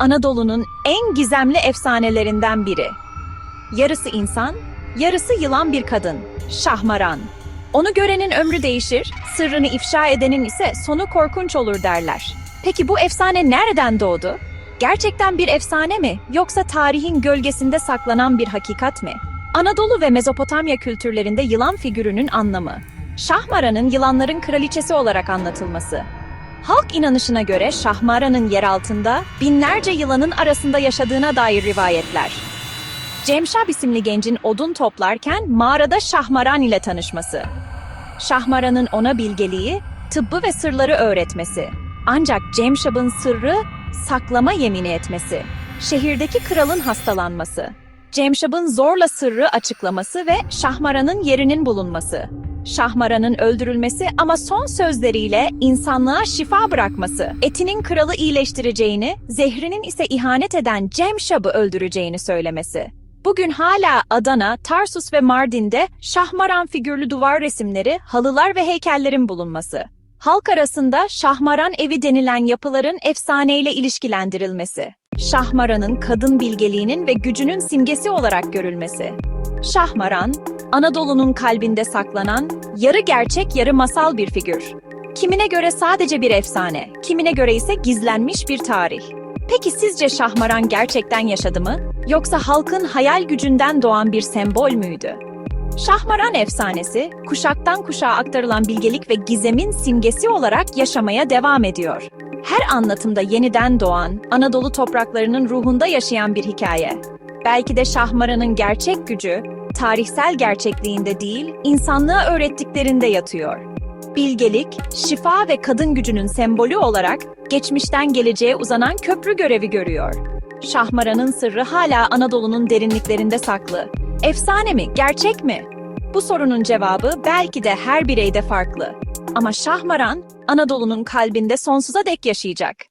Anadolu'nun en gizemli efsanelerinden biri. Yarısı insan, yarısı yılan bir kadın, Şahmaran. Onu görenin ömrü değişir, sırrını ifşa edenin ise sonu korkunç olur derler. Peki bu efsane nereden doğdu? Gerçekten bir efsane mi yoksa tarihin gölgesinde saklanan bir hakikat mi? Anadolu ve Mezopotamya kültürlerinde yılan figürünün anlamı. Şahmaran'ın yılanların kraliçesi olarak anlatılması. Halk inanışına göre Şahmaran'ın yer altında binlerce yılanın arasında yaşadığına dair rivayetler. Cemşab isimli gencin odun toplarken mağarada Şahmaran ile tanışması. Şahmaran'ın ona bilgeliği, tıbbı ve sırları öğretmesi. Ancak Cemşab'ın sırrı saklama yemini etmesi. Şehirdeki kralın hastalanması. Cemşab'ın zorla sırrı açıklaması ve Şahmaran'ın yerinin bulunması. Şahmaran'ın öldürülmesi ama son sözleriyle insanlığa şifa bırakması. Etinin kralı iyileştireceğini, zehrinin ise ihanet eden Cemşab'ı öldüreceğini söylemesi. Bugün hala Adana, Tarsus ve Mardin'de Şahmaran figürlü duvar resimleri, halılar ve heykellerin bulunması. Halk arasında Şahmaran evi denilen yapıların efsaneyle ilişkilendirilmesi. Şahmaran'ın kadın bilgeliğinin ve gücünün simgesi olarak görülmesi. Şahmaran, Anadolu'nun kalbinde saklanan, yarı gerçek yarı masal bir figür. Kimine göre sadece bir efsane, kimine göre ise gizlenmiş bir tarih. Peki sizce Şahmaran gerçekten yaşadı mı? Yoksa halkın hayal gücünden doğan bir sembol müydü? Şahmaran efsanesi, kuşaktan kuşağa aktarılan bilgelik ve gizemin simgesi olarak yaşamaya devam ediyor. Her anlatımda yeniden doğan, Anadolu topraklarının ruhunda yaşayan bir hikaye. Belki de Şahmaran'ın gerçek gücü, tarihsel gerçekliğinde değil, insanlığa öğrettiklerinde yatıyor. Bilgelik, şifa ve kadın gücünün sembolü olarak geçmişten geleceğe uzanan köprü görevi görüyor. Şahmaran'ın sırrı hala Anadolu'nun derinliklerinde saklı. Efsane mi, gerçek mi? Bu sorunun cevabı belki de her bireyde farklı. Ama Şahmaran, Anadolu'nun kalbinde sonsuza dek yaşayacak.